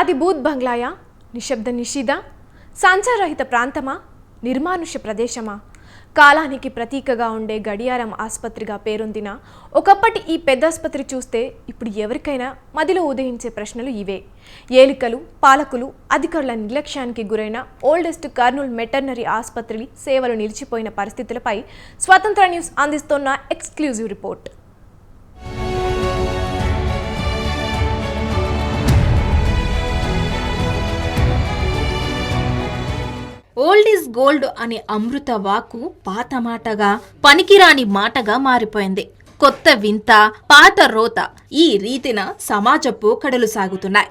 అది బూత్ బంగ్లాయా? నిశ్శబ్ద నిషిద? సంచారహిత ప్రాంతమా? నిర్మానుష్య ప్రదేశమా? కాలానికి ప్రతీకగా ఉండే గడియారం ఆసుపత్రిగా పేరొందిన ఒకప్పటి ఈ పెద్ద ఆసుపత్రి చూస్తే ఇప్పుడు ఎవరికైనా మదిలో ఉదయించే ప్రశ్నలు ఇవే. ఏలికలు పాలకులు అధికారుల నిర్లక్ష్యానికి గురైన ఓల్డెస్ట్ కర్నూల్ మెటర్నరీ ఆసుపత్రి సేవలు నిలిచిపోయిన పరిస్థితులపై స్వతంత్ర న్యూస్ అందిస్తోన్న exclusive report. Old is gold అనే అమృత వాకు పాత మాటగా పనికిరాని మాటగా మారిపోయింది. కొత్త వింత పాత రోత ఈ రీతిన సమాజ పోకడలు సాగుతున్నాయి.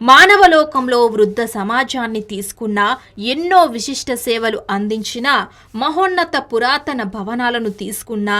మానవలోకంలో వృద్ధ సమాజాన్ని తీసుకున్న ఎన్నో విశిష్ట సేవలు అందించిన మహోన్నత పురాతన భవనాలను తీసుకున్న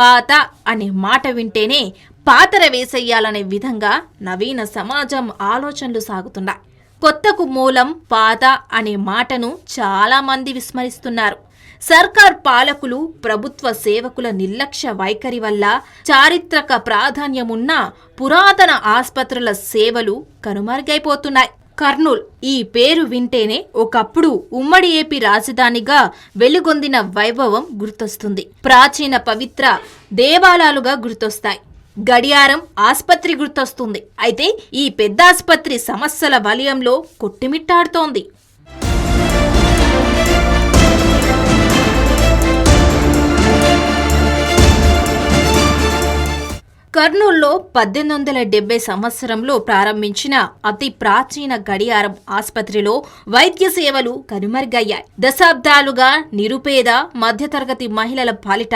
పాత అనే మాట వింటేనే పాతర వేసేయాలనే విధంగా నవీన సమాజం ఆలోచనలు సాగుతున్నాయి. కొత్తకు మూలం పాత అనే మాటను చాలా మంది విస్మరిస్తున్నారు. సర్కార్ పాలకులు ప్రభుత్వ సేవకుల నిర్లక్ష్య వైఖరి వల్ల చారిత్రక ప్రాధాన్యమున్న పురాతన ఆసుపత్రుల సేవలు కనుమరుగైపోతున్నాయి. కర్నూల్ ఈ పేరు వింటేనే ఒకప్పుడు ఉమ్మడి ఏపీ రాజధానిగా వెలుగొందిన వైభవం గుర్తొస్తుంది. ప్రాచీన పవిత్ర దేవాలయాలుగా గుర్తొస్తాయి. గడియారం ఆసుపత్రి గుర్తొస్తుంది. అయితే ఈ పెద్ద ఆసుపత్రి సమస్యల వలయంలో కొట్టిమిట్టాడుతోంది. కర్నూల్లో పద్దెనిమిది వందల డెబ్బై సంవత్సరంలో ప్రారంభించిన అతి ప్రాచీన గడియారం ఆసుపత్రిలో వైద్య సేవలు కనుమరుగయ్యాయి. దశాబ్దాలుగా నిరుపేద మధ్యతరగతి మహిళల పాలిట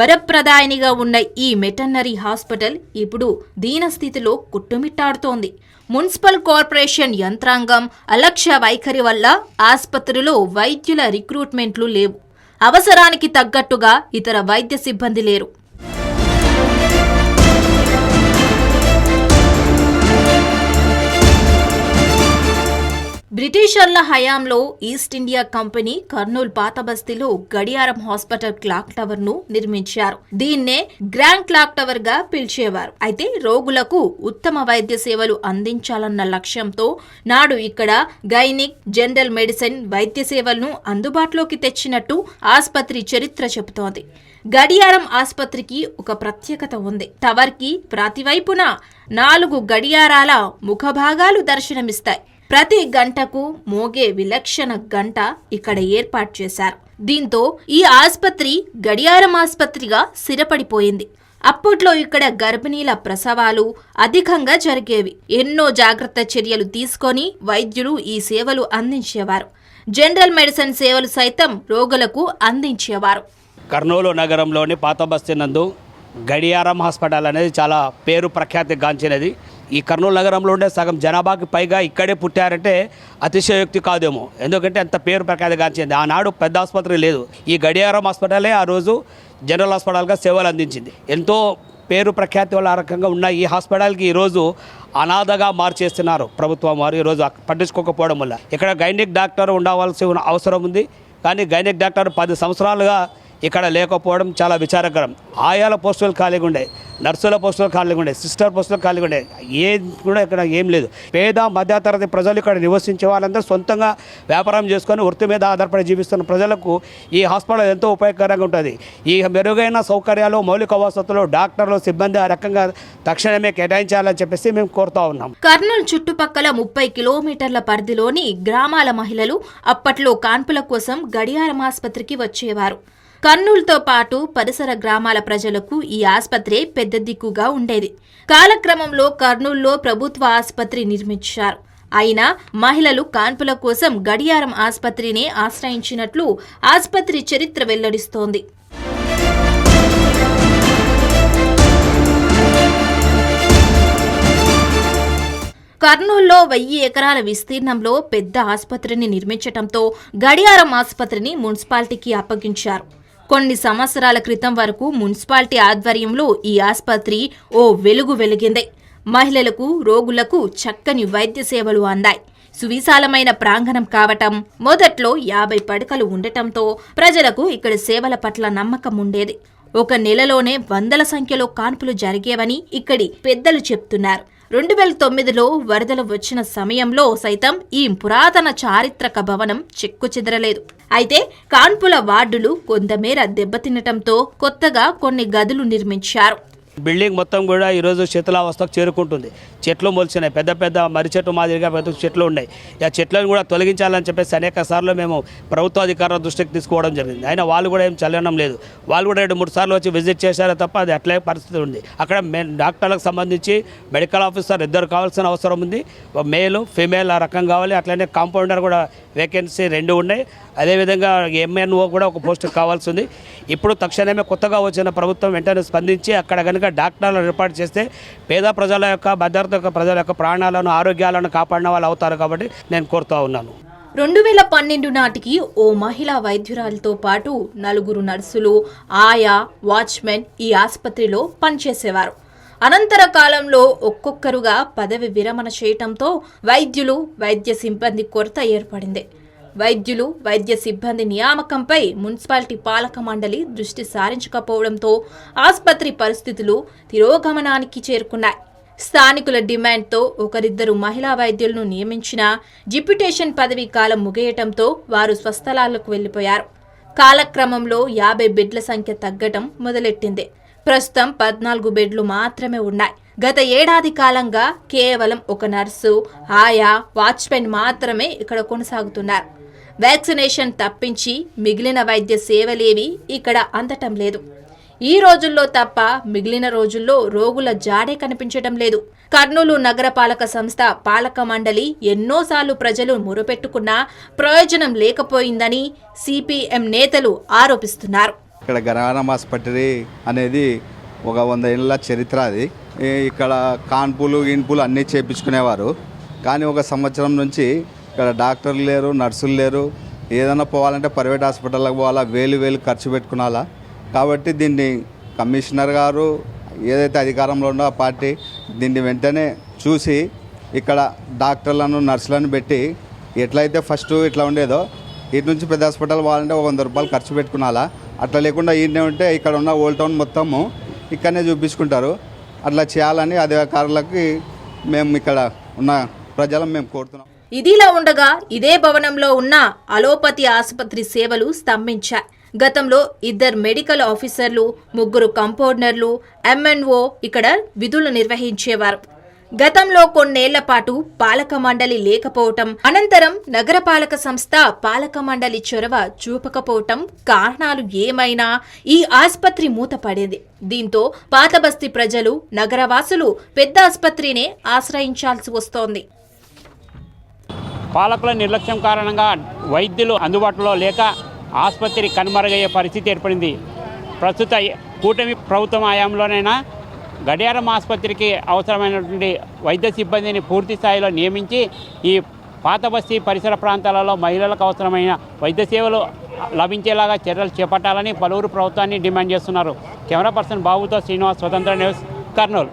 వరప్రదాయనిగా ఉన్న ఈ మెటర్నరీ హాస్పిటల్ ఇప్పుడు దీనస్థితిలో కుట్టుమిట్టాడుతోంది. మున్సిపల్ కార్పొరేషన్ యంత్రాంగం అలక్ష్య వైఖరి వల్ల ఆసుపత్రిలో వైద్యుల రిక్రూట్మెంట్లు లేవు. అవసరానికి తగ్గట్టుగా ఇతర వైద్య సిబ్బంది లేరు. బ్రిటిషర్ల హయాంలో ఈస్ట్ ఇండియా కంపెనీ కర్నూల్ పాతబస్తీలో గడియారం హాస్పిటల్ క్లాక్ టవర్ను నిర్మించారు. దీన్నే గ్రాండ్ క్లాక్ టవర్గా పిలిచేవారు. అయితే రోగులకు ఉత్తమ వైద్య సేవలు అందించాలన్న లక్ష్యంతో నాడు ఇక్కడ గైనిక్ జనరల్ మెడిసిన్ వైద్య సేవలను అందుబాటులోకి తెచ్చినట్టు ఆసుపత్రి చరిత్ర చెబుతోంది. గడియారం ఆసుపత్రికి ఒక ప్రత్యేకత ఉంది. టవర్కి ప్రతివైపున నాలుగు గడియారాల ముఖభాగాలు దర్శనమిస్తాయి. ప్రతి గంటకు మోగే విలక్షణ గంట ఇక్కడ ఏర్పాటు చేశారు. దీంతో ఈ ఆసుపత్రి గడియారం ఆసుపత్రిగా స్థిరపడిపోయింది. అప్పట్లో ఇక్కడ గర్భిణీల ప్రసవాలు అధికంగా జరిగేవి. ఎన్నో జాగ్రత్త చర్యలు తీసుకొని వైద్యులు ఈ సేవలు అందించేవారు. జనరల్ మెడిసిన్ సేవలు సైతం రోగులకు అందించేవారు. కర్నూలు నగరంలోని పాత బస్తీ నందు గడియారం హాస్పిటల్ అనేది చాలా పేరు ప్రఖ్యాతి గాంచినది. ఈ కర్నూలు నగరంలో ఉండే సగం జనాభాకి పైగా ఇక్కడే పుట్టారంటే అతిశయోక్తి కాదేమో. ఎందుకంటే అంత పేరు ప్రఖ్యాతి గాంచింది. ఆనాడు పెద్ద ఆసుపత్రి లేదు. ఈ గడియారం హాస్పిటలే ఆ రోజు జనరల్ హాస్పిటల్గా సేవలు అందించింది. ఎంతో పేరు ప్రఖ్యాతి వల్ల ఆ రకంగా ఉన్న ఈ హాస్పిటల్కి ఈరోజు అనాథగా మార్చేస్తున్నారు ప్రభుత్వం వారు. ఈరోజు పట్టించుకోకపోవడం వల్ల. ఇక్కడ గైనిక్ డాక్టర్ ఉండవలసి అవసరం ఉంది. కానీ గైనిక్ డాక్టర్ పది సంవత్సరాలుగా ఇక్కడ లేకపోవడం చాలా విచారకరం. ఆయాల పోస్టులు ఖాళీగా ఉండే నర్సుల పోస్టులు ఖాళీగా ఉండే సిస్టర్ పోస్టులు ఖాళీగా ఉండే ఏం కూడా ఇక్కడ ఏం లేదు. పేద మధ్యతరగతి ప్రజలు ఇక్కడ నివసించే వాళ్ళందరూ సొంతంగా వ్యాపారం చేసుకొని వృత్తి మీద ఆధారపడి జీవిస్తున్న ప్రజలకు ఈ హాస్పిటల్ ఎంతో ఉపయోగకరంగా ఉంటుంది. ఈ మెరుగైన సౌకర్యాలు మౌలిక వసతులు డాక్టర్లు సిబ్బంది ఆ రకంగా తక్షణమే కేటాయించాలని చెప్పేసి మేము కోరుతా ఉన్నాం. కర్నూలు చుట్టుపక్కల ముప్పై కిలోమీటర్ల పరిధిలోని గ్రామాల మహిళలు అప్పట్లో కాన్పుల కోసం గడియారం ఆసుపత్రికి వచ్చేవారు. కర్నూలుతో పాటు పరిసర గ్రామాల ప్రజలకు ఈ ఆసుపత్రి పెద్ద దిక్కుగా ఉండేది. కాలక్రమంలో కర్నూలులో ప్రభుత్వ ఆసుపత్రి నిర్మించారు. అయినా మహిళలు కాన్పుల కోసం గడియారం ఆసుపత్రిని ఆశ్రయించినట్లు ఆసుపత్రి చరిత్ర వెల్లడిస్తోంది. కర్నూలులో వెయ్యి ఎకరాల విస్తీర్ణంలో పెద్ద ఆసుపత్రిని నిర్మించటంతో గడియారం ఆసుపత్రిని మున్సిపాలిటీకి అప్పగించారు. కొన్ని సంవత్సరాల క్రితం వరకు మున్సిపాలిటీ ఆధ్వర్యంలో ఈ ఆసుపత్రి ఓ వెలుగు వెలిగింది. మహిళలకు రోగులకు చక్కని వైద్య సేవలు అందాయి. సువిశాలమైన ప్రాంగణం కావటం మొదట్లో యాభై పడకలు ఉండటంతో ప్రజలకు ఇక్కడ సేవల పట్ల నమ్మకం ఉండేది. ఒక నెలలోనే వందల సంఖ్యలో కాన్పులు జరిగేవని ఇక్కడి పెద్దలు చెప్తున్నారు. రెండు వేల తొమ్మిదిలో వరదలు వచ్చిన సమయంలో సైతం ఈ పురాతన చారిత్రక భవనం చెక్కు చెదరలేదు. అయితే కాన్పుల వార్డులు కొంతమేర దెబ్బతినటంతో కొత్తగా కొన్ని గదులు నిర్మించారు. బిల్డింగ్ మొత్తం కూడా ఈరోజు శీతలావస్థకు చేరుకుంటుంది. చెట్లు మొలిచినాయి. పెద్ద పెద్ద మర్రి చెట్టు మాదిరిగా పెద్ద చెట్లు ఉన్నాయి. ఆ చెట్లను కూడా తొలగించాలని చెప్పేసి అనేక సార్లు మేము ప్రభుత్వ అధికారుల దృష్టికి తీసుకోవడం జరిగింది. అయినా వాళ్ళు కూడా ఏం చల్లడం లేదు. వాళ్ళు కూడా రెండు మూడు సార్లు వచ్చి విజిట్ చేశారే తప్ప అది అట్లే పరిస్థితి ఉంది. అక్కడ డాక్టర్లకు సంబంధించి మెడికల్ ఆఫీసర్ ఇద్దరు కావాల్సిన అవసరం ఉంది. మేలు ఫీమేల్ ఆ రకం కావాలి. అట్లనే కాంపౌండర్ కూడా వేకెన్సీ రెండు ఉన్నాయి. అదేవిధంగా ఎంఎన్ఓ కూడా ఒక పోస్ట్ కావాల్సి ఉంది. ఇప్పుడు తక్షణమే కొత్తగా వచ్చిన ప్రభుత్వం వెంటనే స్పందించి అక్కడ కనుక డాక్టర్లను ఏర్పాటు చేస్తే పేద ప్రజల యొక్క భద్రత ప్రజల యొక్క ప్రాణాలను ఆరోగ్యాలను కాపాడిన వాళ్ళు అవుతారు కాబట్టి నేను కోరుతూ ఉన్నాను. రెండు వేల పన్నెండు నాటికి ఓ మహిళా వైద్యురాలతో పాటు నలుగురు నర్సులు ఆయా వాచ్మెన్ ఈ ఆసుపత్రిలో పనిచేసేవారు. అనంతర కాలంలో ఒక్కొక్కరుగా పదవి విరమణ చేయటంతో వైద్యులు వైద్య సిబ్బంది కొరత ఏర్పడింది. వైద్యులు వైద్య సిబ్బంది నియామకంపై మున్సిపాలిటీ పాలక మండలి దృష్టి సారించకపోవడంతో ఆసుపత్రి పరిస్థితులు తిరోగమనానికి చేరుకున్నాయి. స్థానికుల డిమాండ్తో ఒకరిద్దరు మహిళా వైద్యులను నియమించిన డిప్యుటేషన్ పదవీ కాలం ముగియటంతో వారు స్వస్థలాలకు వెళ్ళిపోయారు కాలక్రమంలో యాభై బెడ్ల సంఖ్య తగ్గటం మొదలెట్టింది. ప్రస్తుతం పద్నాలుగు బెడ్లు మాత్రమే ఉన్నాయి. గత ఏడాది కాలంగా కేవలం ఒక నర్సు ఆయా వాచ్మెన్ మాత్రమే ఇక్కడ కొనసాగుతున్నారు. వ్యాక్సినేషన్ తప్పించి మిగిలిన వైద్య సేవలేవి ఇక్కడ అందటం లేదు. ఈ రోజుల్లో తప్ప మిగిలిన రోజుల్లో రోగుల జాడే కనిపించడం లేదు. కర్నూలు నగరపాలక సంస్థ పాలక మండలి ఎన్నోసార్లు ప్రజలు మురపెట్టుకున్నా ప్రయోజనం లేకపోయిందని సిపిఎం నేతలు ఆరోపిస్తున్నారు. ఇక్కడ గరానం ఆసుపత్రి అనేది ఒక వంద ఏళ్ళ చరిత్ర అది. ఇక్కడ కాన్పులు ఇన్పులు అన్నీ చేయించుకునేవారు కానీ ఒక సంవత్సరం నుంచి ఇక్కడ డాక్టర్లు లేరు నర్సులు లేరు. ఏదైనా పోవాలంటే ప్రైవేట్ హాస్పిటల్కి పోవాలా? వేలు వేలు ఖర్చు పెట్టుకునాలా? కాబట్టి దీన్ని కమిషనర్ గారు ఏదైతే అధికారంలో ఉందో ఆ పార్టీ దీన్ని వెంటనే చూసి ఇక్కడ డాక్టర్లను నర్సులను పెట్టి ఎట్లయితే ఫస్ట్ ఇట్లా ఉండేదో ఇటు నుంచి పెద్ద హాస్పిటల్ పోవాలంటే ఒక వంద రూపాయలు ఖర్చు పెట్టుకునాలా? అట్లా లేకుండా ఈయనే ఉంటే ఇక్కడ ఉన్న ఓల్డ్ టౌన్ మొత్తము ఇక్కడనే చూపించుకుంటారు. అట్లా చేయాలని అధికారులకి మేము ఇక్కడ ఉన్న ప్రజలను మేము కోరుతున్నాం. ఇదిలా ఉండగా ఇదే భవనంలో ఉన్న అలోపతి ఆసుపత్రి సేవలు స్తంభించాయి. గతంలో ఇద్దరు మెడికల్ ఆఫీసర్లు ముగ్గురు కంపౌండర్లు ఎంఎన్ఓ ఇక్కడ విధులు నిర్వహించేవారు. గతంలో కొన్నేళ్ళ పాటు పాలక మండలి లేకపోవటం అనంతరం నగరపాలక సంస్థ పాలక మండలి చొరవ చూపకపోవటం కారణాలు ఏమైనా ఈ ఆసుపత్రి మూతపడింది దీంతో పాతబస్తీ ప్రజలు నగరవాసులు పెద్ద ఆసుపత్రినే ఆశ్రయించాల్సి వస్తోంది. పాలకుల నిర్లక్ష్యం కారణంగా వైద్యులు అందుబాటులో లేక ఆసుపత్రి కనుమరుగయ్యే పరిస్థితి ఏర్పడింది. ప్రస్తుత కూటమి ప్రభుత్వం హయాంలోనైనా గడియారం ఆసుపత్రికి అవసరమైనటువంటి వైద్య సిబ్బందిని పూర్తి స్థాయిలో నియమించి ఈ పాత బస్తీ పరిసర ప్రాంతాలలో మహిళలకు అవసరమైన వైద్య సేవలు లభించేలాగా చర్యలు చేపట్టాలని పలువురు ప్రభుత్వాన్ని డిమాండ్ చేస్తున్నారు. కెమెరా పర్సన్ బాబుతో శ్రీనివాస్ స్వతంత్ర న్యూస్ కర్నూలు.